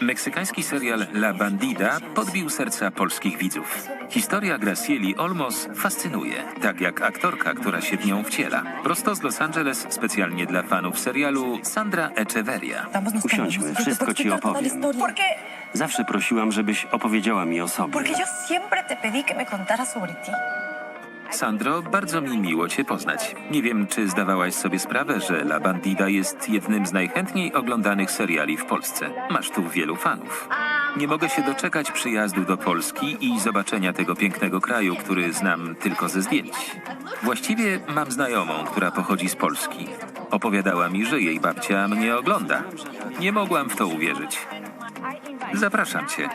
Meksykański serial La Bandida podbił serca polskich widzów. Historia Gracieli Olmos fascynuje, tak jak aktorka, która się w nią wciela. Prosto z Los Angeles, specjalnie dla fanów serialu, Sandra Echeverria. Usiądźmy, wszystko ci opowiem. Zawsze prosiłam, żebyś opowiedziała mi o sobie. porque yo siempre te pedí que me contaras sobre ti. Sandro, bardzo mi miło Cię poznać. Nie wiem, czy zdawałaś sobie sprawę, że La Bandida jest jednym z najchętniej oglądanych seriali w Polsce. Masz tu wielu fanów. Nie mogę się doczekać przyjazdu do Polski i zobaczenia tego pięknego kraju, który znam tylko ze zdjęć. Właściwie mam znajomą, która pochodzi z Polski. Opowiadała mi, że jej babcia mnie ogląda. Nie mogłam w to uwierzyć. Zapraszam Cię.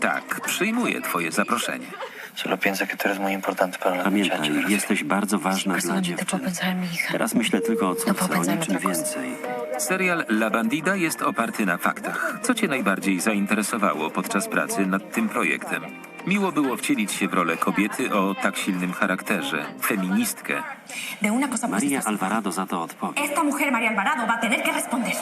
Tak, przyjmuję Twoje zaproszenie. Solo piensa que tú eres muy importante para los Pamiętaj, jesteś bardzo ważna dla Solamente dziewczyn. puedo pensar en mi hija. Teraz myślę tylko o córce, o niczym więcej. Serial La Bandida jest oparty na faktach. Co cię najbardziej zainteresowało podczas pracy nad tym projektem? Miło było wcielić się w rolę kobiety o tak silnym charakterze, feministkę. Maria Alvarado za to odpowie. Esta mujer, María Alvarado, va a tener que responder.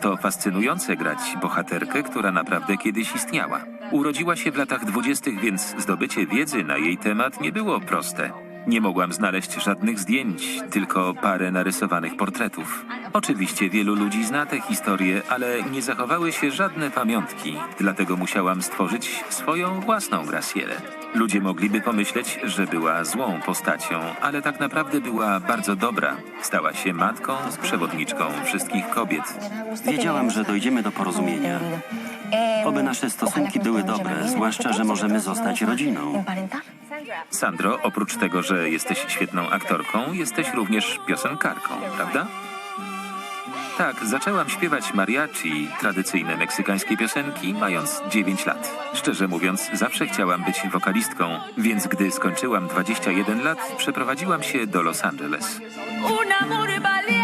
To fascynujące grać bohaterkę, która naprawdę kiedyś istniała. Urodziła się w latach dwudziestych, więc zdobycie wiedzy na jej temat nie było proste. Nie mogłam znaleźć żadnych zdjęć, tylko parę narysowanych portretów. Oczywiście wielu ludzi zna tę historię, ale nie zachowały się żadne pamiątki, dlatego musiałam stworzyć swoją własną Gracielę. Ludzie mogliby pomyśleć, że była złą postacią, ale tak naprawdę była bardzo dobra. Stała się matką, przewodniczką wszystkich kobiet. Wiedziałam, że dojdziemy do porozumienia. Oby nasze stosunki były dobre, zwłaszcza, że możemy zostać rodziną. Sandro, oprócz tego, że jesteś świetną aktorką, jesteś również piosenkarką, prawda? Tak, zaczęłam śpiewać mariachi, tradycyjne meksykańskie piosenki, mając 9 lat. Szczerze mówiąc, zawsze chciałam być wokalistką, więc gdy skończyłam 21 lat, przeprowadziłam się do Los Angeles. Un amor valiente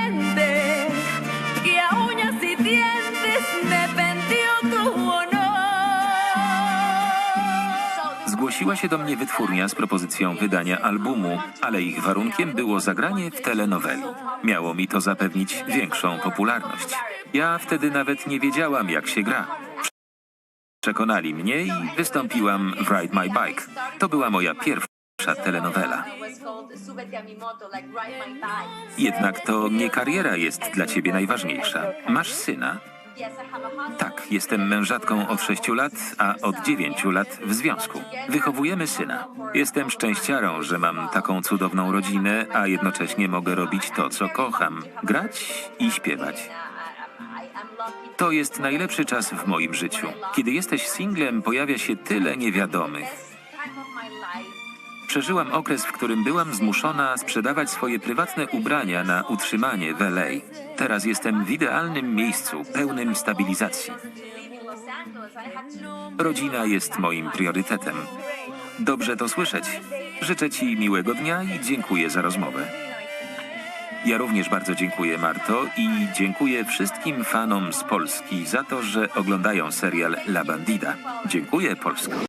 Zgłosiła się do mnie wytwórnia z propozycją wydania albumu, ale ich warunkiem było zagranie w telenoweli. Miało mi to zapewnić większą popularność. Ja wtedy nawet nie wiedziałam, jak się gra. Przekonali mnie i wystąpiłam w Ride My Bike. To była moja pierwsza telenowela. Jednak to nie kariera jest dla ciebie najważniejsza. Masz syna. Tak, jestem mężatką od 6 lat, a od 9 lat w związku. Wychowujemy syna. Jestem szczęściarą, że mam taką cudowną rodzinę, a jednocześnie mogę robić to, co kocham grać i śpiewać. To jest najlepszy czas w moim życiu. Kiedy jesteś singlem, pojawia się tyle niewiadomych. Przeżyłam okres, w którym byłam zmuszona sprzedawać swoje prywatne ubrania na utrzymanie w LA. Teraz jestem w idealnym miejscu, pełnym stabilizacji. Rodzina jest moim priorytetem. Dobrze to słyszeć. Życzę Ci miłego dnia i dziękuję za rozmowę. Ja również bardzo dziękuję, Marto, i dziękuję wszystkim fanom z Polski za to, że oglądają serial La Bandida. Dziękuję, Polsko.